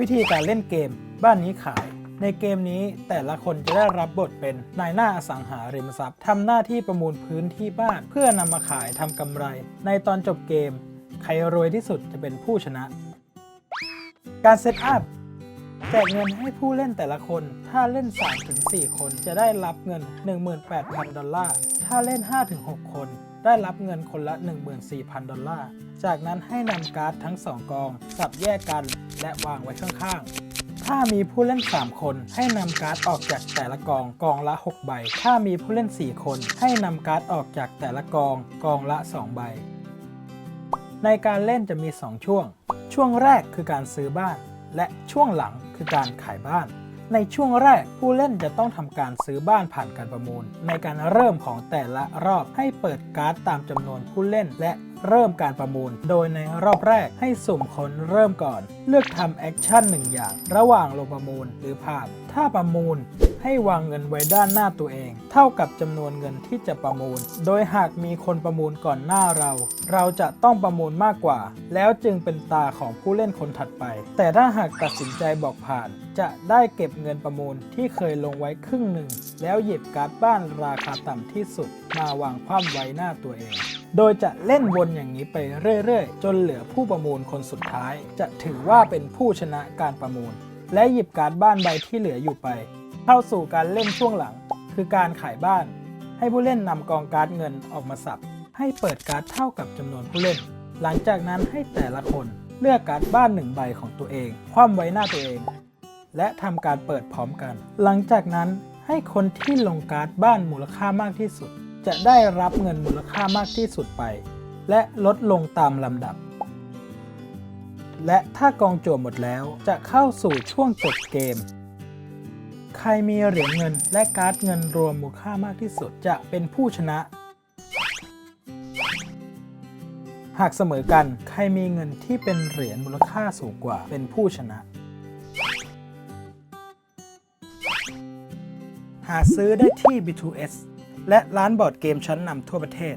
วิธีการเล่นเกมบ้านนี้ขาย ในเกมนี้แต่ละคนจะได้รับบทเป็นนายหน้าอสังหาริมทรัพย์ทำหน้าที่ประมูลพื้นที่บ้าน เพื่อนำมาขายทำกำไร ในตอนจบเกม ใครรวยที่สุดจะเป็นผู้ชนะ การเซตอัพแจกเงินให้ผู้เล่นแต่ละคน ถ้าเล่น 3-4 คนจะได้รับเงิน 18,000 ดอลลาร์ ถ้าเล่น 5-6 คน ได้รับเงินคนละ 14,000 ดอลลาร์ จากนั้นให้นำการ์ดทั้ง 2 กอง สับแยกกันและวางไว้ข้างๆ ถ้ามีผู้เล่น 3 คน ให้นำการ์ดออกจากแต่ละกองกองละ 6 ใบ ถ้ามีผู้เล่น 4 คน ให้นำการ์ดออกจากแต่ละกองกองละ 2 ใบ ในการเล่นจะมี 2 ช่วง ช่วงแรกคือการซื้อบ้าน และช่วงหลังคือการขายบ้าน ในช่วงแรกผู้เล่นจะต้องทำการซื้อบ้านผ่านการประมูล ในการเริ่มของแต่ละรอบให้เปิดการ์ดตามจำนวนผู้เล่นและเริ่มการประมูล โดยในรอบแรกให้สุ่มคนเริ่มก่อน เลือกทำแอคชั่นหนึ่งอย่าง ระหว่างลงประมูลหรือผ่าน ถ้าประมูลให้วางเงินไว้ด้านหน้าตัวเอง เท่ากับจำนวนเงินที่จะประมูล โดยหากมีคนประมูลก่อนหน้าเรา เราจะต้องประมูลมากกว่า แล้วจึงเป็นตาของผู้เล่นคนถัดไป แต่ถ้าหากตัดสินใจบอกผ่าน จะได้เก็บเงินประมูลที่เคยลงไว้ครึ่งหนึ่ง แล้วหยิบการ์ดบ้านราคาต่ำที่สุด มาวางคว่ำไว้หน้าตัวเองโดยจะเล่นวนอย่างนี้ไปเรื่อย ๆ จนเหลือผู้ประมูลคนสุดท้าย จะถือว่าเป็นผู้ชนะการประมูล และหยิบการ์ดบ้านใบที่เหลืออยู่ไป เข้าสู่การเล่นช่วงหลัง คือการขายบ้าน ให้ผู้เล่นนำกองการ์ดเงินออกมาสับ ให้เปิดการ์ดเท่ากับจำนวนผู้เล่น หลังจากนั้นให้แต่ละคนเลือกการ์ดบ้านหนึ่งใบของตัวเอง คว่ำไว้หน้าตัวเอง และทำการเปิดพร้อมกัน หลังจากนั้นให้คนที่ลงการ์ดบ้านมูลค่ามากที่สุด จะได้รับเงินมูลค่ามากที่สุดไป และลดลงตามลำดับ และถ้ากองจั่วหมดแล้วจะเข้าสู่ช่วงจบเกม ใครมีเหรียญเงินและการ์ดเงินรวมมูลค่ามากที่สุดจะเป็นผู้ชนะ หากเสมอกันใครมีเงินที่เป็นเหรียญมูลค่าสูงกว่าเป็นผู้ชนะ หาซื้อได้ที่ B2S และร้านบอร์ดเกมชั้นนำทั่วประเทศ